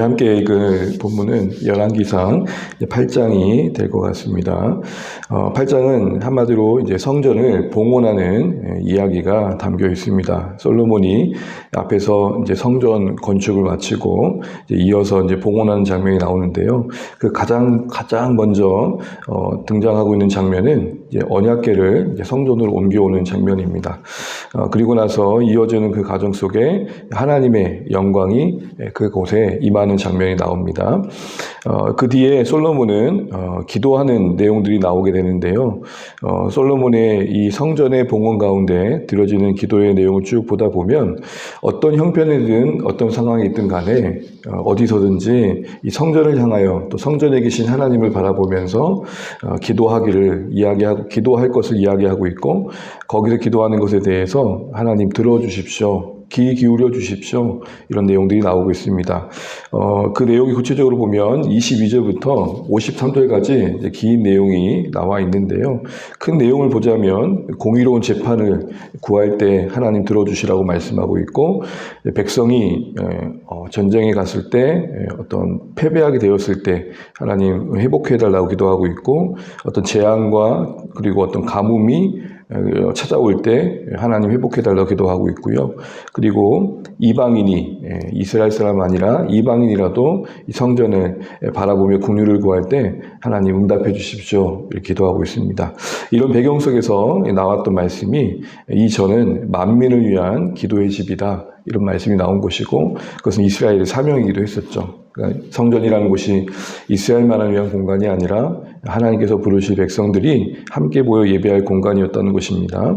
함께 읽을 본문은 열왕기상 8장이 될 것 같습니다. 어, 8장은 한마디로 이제 성전을 봉헌하는 예, 이야기가 담겨 있습니다. 솔로몬이 앞에서 이제 성전 건축을 마치고 이어서 이제 봉헌하는 장면이 나오는데요. 그 가장 가장 먼저 어, 등장하고 있는 장면은 이제 언약궤를 이제 성전으로 옮겨오는 장면입니다. 어, 그리고 나서 이어지는 그 과정 속에 하나님의 영광이 그곳에 임하는 장면이 나옵니다. 어, 그 뒤에 솔로몬은 어, 기도하는 내용들이 나오게 되는데요. 어, 솔로몬의 이 성전의 봉헌 가운데 들어지는 기도의 내용을 쭉 보다 보면 어떤 형편이든 어떤 상황이 있든 간에 어, 어디서든지 이 성전을 향하여 또 성전에 계신 하나님을 바라보면서 어, 기도하기를 이야기하고 기도할 것을 이야기하고 있고 거기서 기도하는 것에 대해서 하나님 들어주십시오. 귀 기울여 주십시오. 이런 내용들이 나오고 있습니다. 어, 그 내용이 구체적으로 보면 22절부터 53절까지 긴 내용이 나와 있는데요. 큰 내용을 보자면 공의로운 재판을 구할 때 하나님 들어주시라고 말씀하고 있고 백성이 어, 전쟁에 갔을 때 어떤 패배하게 되었을 때 하나님 회복해 달라고 기도하고 있고 어떤 재앙과 그리고 어떤 가뭄이 어, 찾아올 때 하나님 회복해 달라고 기도하고 있고요. 그리고 이방인이 예, 이스라엘 사람 아니라 이방인이라도 이 성전을 바라보며 국류를 구할 때 하나님 응답해 주십시오. 이렇게 기도하고 있습니다. 이런 배경 속에서 나왔던 말씀이 이 전은 만민을 위한 기도의 집이다. 이런 말씀이 나온 것이고 그것은 이스라엘의 사명이기도 했었죠. 그러니까 성전이라는 곳이 이스라엘만을 위한 공간이 아니라 하나님께서 부르실 백성들이 함께 모여 예배할 공간이었다는 것입니다.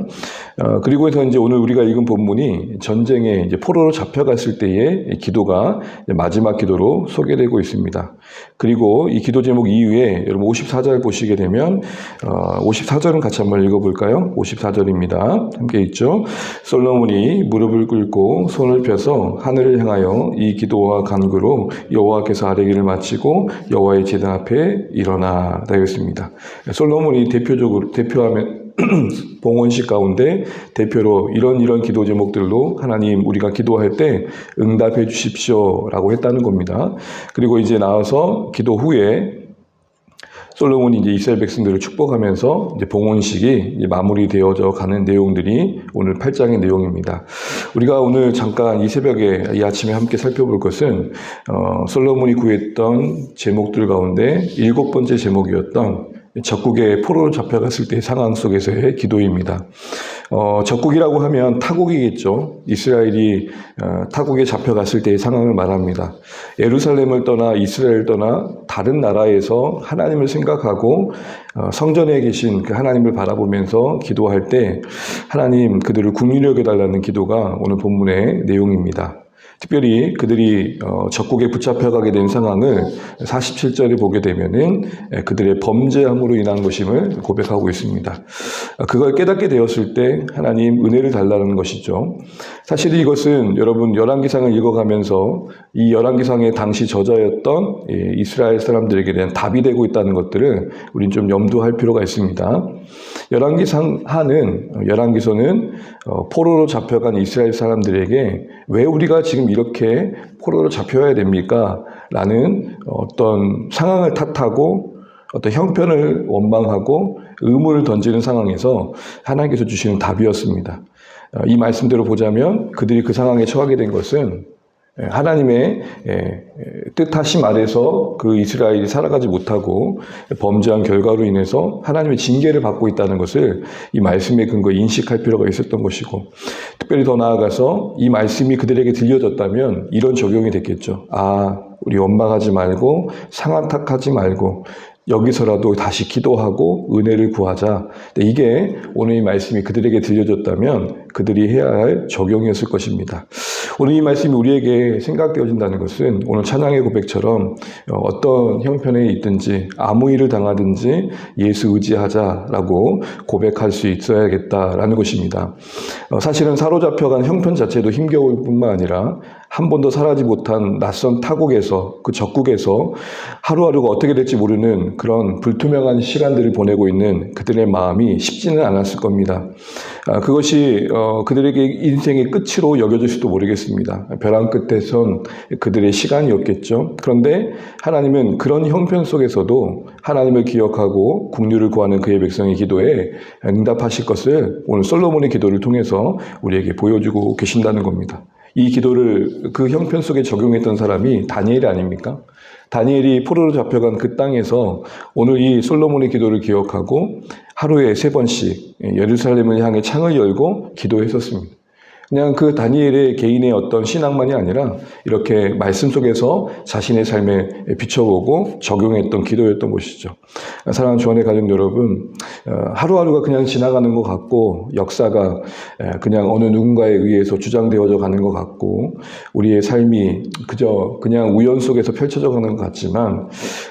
어, 그리고 해서 이제 오늘 우리가 읽은 본문이 전쟁에 이제 포로로 잡혀갔을 때의 기도가 마지막 기도로 소개되고 있습니다. 그리고 이 기도 제목 이후에 여러분 54절 보시게 되면 어, 54절은 같이 한번 읽어볼까요? 54절입니다. 함께 읽죠. 솔로몬이 무릎을 꿇고 손을 펴서 하늘을 향하여 이 기도와 간구로 여호와께서 아뢰기를 마치고 여호와의 제단 앞에 일어나 되겠습니다. 솔로몬이 대표적으로 대표하면 봉헌식 가운데 대표로 이런 이런 기도 제목들로 하나님 우리가 기도할 때 응답해 주십시오라고 했다는 겁니다. 그리고 이제 나와서 기도 후에 솔로몬이 이제 이스라엘 백성들을 축복하면서 이제 봉헌식이 이제 마무리되어져 가는 내용들이 오늘 8장의 내용입니다. 우리가 오늘 잠깐 이 새벽에 이 아침에 함께 살펴볼 것은 어, 솔로몬이 구했던 제목들 가운데 일곱 번째 제목이었던 적국에 포로로 잡혀갔을 때의 상황 속에서의 기도입니다. 어, 적국이라고 하면 타국이겠죠. 이스라엘이 어, 타국에 잡혀갔을 때의 상황을 말합니다. 예루살렘을 떠나 이스라엘 떠나 다른 나라에서 하나님을 생각하고 어, 성전에 계신 그 하나님을 바라보면서 기도할 때 하나님 그들을 국민히 여겨달라는 기도가 오늘 본문의 내용입니다. 특별히 그들이 어, 적국에 붙잡혀가게 된 상황을 47절에 보게 되면은 그들의 범죄함으로 인한 것임을 고백하고 있습니다. 그걸 깨닫게 되었을 때 하나님 은혜를 달라는 것이죠. 사실 이것은 여러분 열왕기상을 읽어가면서 이 열왕기상의 당시 저자였던 이스라엘 사람들에게 대한 답이 되고 있다는 것들을 우린 좀 염두할 필요가 있습니다. 열왕기상 하는 열왕기서는 어, 포로로 잡혀간 이스라엘 사람들에게 왜 우리가 지금 이렇게 포로로 잡혀야 됩니까? 라는 어떤 상황을 탓하고 어떤 형편을 원망하고 의문을 던지는 상황에서 하나님께서 주시는 답이었습니다. 어, 이 말씀대로 보자면 그들이 그 상황에 처하게 된 것은 예, 하나님의 예, 뜻하심 아래서 그 이스라엘이 살아가지 못하고 범죄한 결과로 인해서 하나님의 징계를 받고 있다는 것을 이 말씀의 근거에 인식할 필요가 있었던 것이고 특별히 더 나아가서 이 말씀이 그들에게 들려졌다면 이런 적용이 됐겠죠. 아, 우리 원망하지 말고 상한 탓하지 말고 여기서라도 다시 기도하고 은혜를 구하자. 이게 오늘 이 말씀이 그들에게 들려졌다면 그들이 해야 할 적용이었을 것입니다. 오늘 이 말씀이 우리에게 생각되어진다는 것은 오늘 찬양의 고백처럼 어떤 형편에 있든지 아무 일을 당하든지 예수 의지하자라고 고백할 수 있어야겠다라는 것입니다. 어, 사실은 사로잡혀간 형편 자체도 힘겨울 뿐만 아니라 한 번도 살아지 못한 낯선 타국에서 그 적국에서 하루하루가 어떻게 될지 모르는 그런 불투명한 시간들을 보내고 있는 그들의 마음이 쉽지는 않았을 겁니다. 아, 그것이 어, 그들에게 인생의 끝으로 여겨질지도 모르겠습니다. 벼랑 끝에 선 그들의 시간이었겠죠. 그런데 하나님은 그런 형편 속에서도 하나님을 기억하고 국류를 구하는 그의 백성의 기도에 응답하실 것을 오늘 솔로몬의 기도를 통해서 우리에게 보여주고 계신다는 겁니다. 이 기도를 그 형편 속에 적용했던 사람이 다니엘이 아닙니까? 다니엘이 포로로 잡혀간 그 땅에서 오늘 이 솔로몬의 기도를 기억하고 하루에 세 번씩 예루살렘을 향해 창을 열고 기도했었습니다. 그냥 그 다니엘의 개인의 어떤 신앙만이 아니라 이렇게 말씀 속에서 자신의 삶에 비춰보고 적용했던 기도였던 것이죠. 사랑하는 주원의 가족 여러분, 어, 하루하루가 그냥 지나가는 것 같고 역사가 그냥 어느 누군가에 의해서 주장되어져 가는 것 같고 우리의 삶이 그저 그냥 우연 속에서 펼쳐져 가는 것 같지만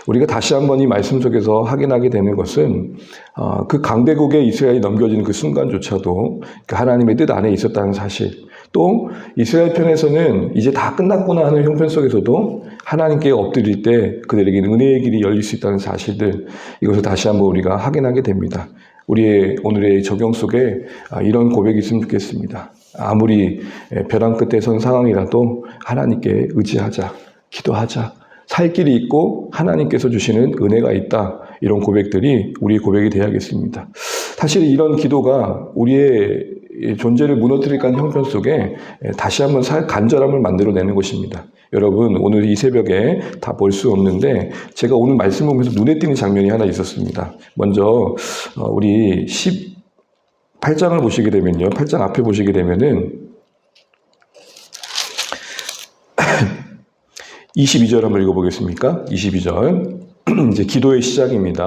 우리가 다시 한번 이 말씀 속에서 확인하게 되는 것은 어, 그 강대국에 이스라엘이 넘겨지는 그 순간조차도 그 하나님의 뜻 안에 있었다는 사실 또 이스라엘 편에서는 이제 다 끝났구나 하는 형편 속에서도 하나님께 엎드릴 때 그들에게 은혜의 길이 열릴 수 있다는 사실들 이것을 다시 한번 우리가 확인하게 됩니다. 우리의 오늘의 적용 속에 아, 이런 고백이 있으면 좋겠습니다. 아무리 벼랑 끝에 선 상황이라도 하나님께 의지하자, 기도하자, 살 길이 있고 하나님께서 주시는 은혜가 있다. 이런 고백들이 우리의 고백이 되어야겠습니다. 사실 이런 기도가 우리의 존재를 무너뜨릴까 하는 형편 속에 다시 한번 간절함을 만들어내는 것입니다. 여러분, 오늘 이 새벽에 다 볼 수 없는데 제가 오늘 말씀 보면서 눈에 띄는 장면이 하나 있었습니다. 먼저 어, 우리 18장을 보시게 되면요. 8장 앞에 보시게 되면은 22절 한번 읽어보겠습니까? 22절. 이제 기도의 시작입니다.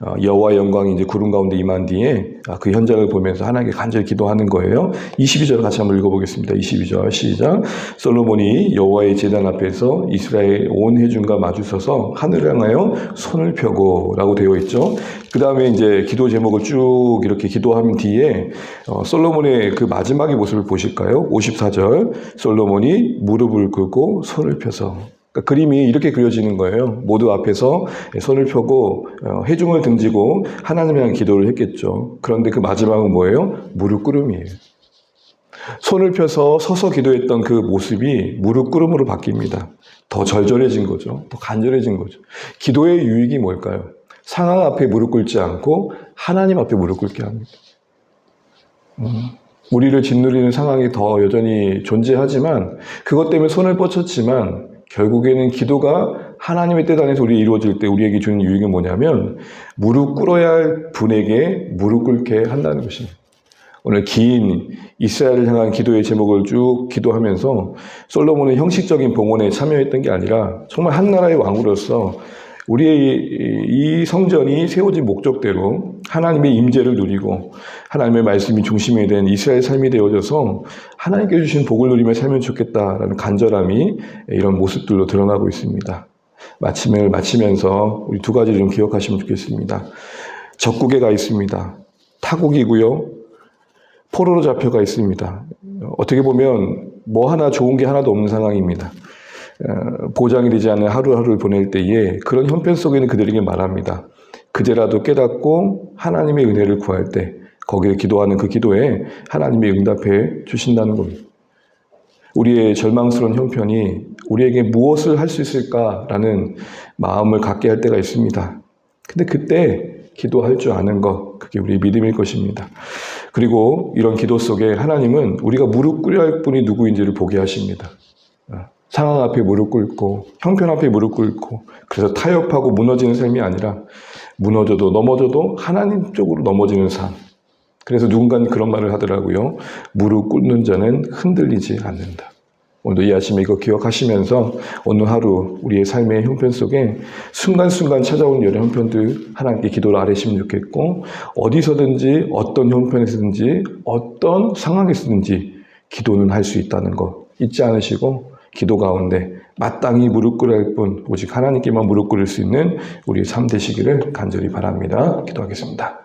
어, 여호와 영광이 이제 구름 가운데 임한 뒤에 아, 그 현장을 보면서 하나님께 간절히 기도하는 거예요. 22절 같이 한번 읽어보겠습니다. 22절 시작. 솔로몬이 여호와의 제단 앞에서 이스라엘 온 회중과 마주서서 하늘을 향하여 손을 펴고라고 되어 있죠. 그 다음에 이제 기도 제목을 쭉 이렇게 기도한 뒤에 어, 솔로몬의 그 마지막의 모습을 보실까요? 54절 솔로몬이 무릎을 꿇고 손을 펴서 그러니까 그림이 이렇게 그려지는 거예요. 모두 앞에서 손을 펴고 어, 회중을 등지고 하나님을 향해 기도를 했겠죠. 그런데 그 마지막은 뭐예요? 무릎 꿇음이에요. 손을 펴서 서서 기도했던 그 모습이 무릎 꿇음으로 바뀝니다. 더 절절해진 거죠. 더 간절해진 거죠. 기도의 유익이 뭘까요? 상황 앞에 무릎 꿇지 않고 하나님 앞에 무릎 꿇게 합니다. 음. 우리를 짓누리는 상황이 더 여전히 존재하지만 그것 때문에 손을 뻗쳤지만 결국에는 기도가 하나님의 뜻 안에서 우리 이루어질 때 우리에게 주는 유익은 뭐냐면 무릎 꿇어야 할 분에게 무릎 꿇게 한다는 것입니다. 오늘 긴 이스라엘을 향한 기도의 제목을 쭉 기도하면서 솔로몬은 형식적인 봉헌에 참여했던 게 아니라 정말 한 나라의 왕으로서 우리의 이 성전이 세워진 목적대로 하나님의 임재를 누리고 하나님의 말씀이 중심이 된 이스라엘 삶이 되어져서 하나님께 주신 복을 누리며 살면 좋겠다라는 간절함이 이런 모습들로 드러나고 있습니다. 마침을 마치면서 우리 두 가지를 좀 기억하시면 좋겠습니다. 적국에 가 있습니다. 타국이고요. 포로로 잡혀가 있습니다. 어떻게 보면 뭐 하나 좋은 게 하나도 없는 상황입니다. 어, 보장이 되지 않는 하루하루를 보낼 때에 그런 형편 속에는 그들에게 말합니다. 그제라도 깨닫고 하나님의 은혜를 구할 때 거기에 기도하는 그 기도에 하나님이 응답해 주신다는 겁니다. 우리의 절망스러운 형편이 우리에게 무엇을 할 수 있을까라는 마음을 갖게 할 때가 있습니다. 근데 그때 기도할 줄 아는 것, 그게 우리의 믿음일 것입니다. 그리고 이런 기도 속에 하나님은 우리가 무릎 꿇어야 할 분이 누구인지를 보게 하십니다. 상황 앞에 무릎 꿇고 형편 앞에 무릎 꿇고 그래서 타협하고 무너지는 삶이 아니라 무너져도 넘어져도 하나님 쪽으로 넘어지는 삶. 그래서 누군가는 그런 말을 하더라고요. 무릎 꿇는 자는 흔들리지 않는다. 오늘도 이 아침에 이거 기억하시면서 오늘 하루 우리의 삶의 형편 속에 순간순간 찾아온 여러 형편들 하나님께 기도를 아뢰시면 좋겠고 어디서든지 어떤 형편에서든지 어떤 상황에서든지 기도는 할 수 있다는 거 잊지 않으시고 기도 가운데 마땅히 무릎 꿇을 뿐 오직 하나님께만 무릎 꿇을 수 있는 우리 삶 되시기를 간절히 바랍니다. 기도하겠습니다.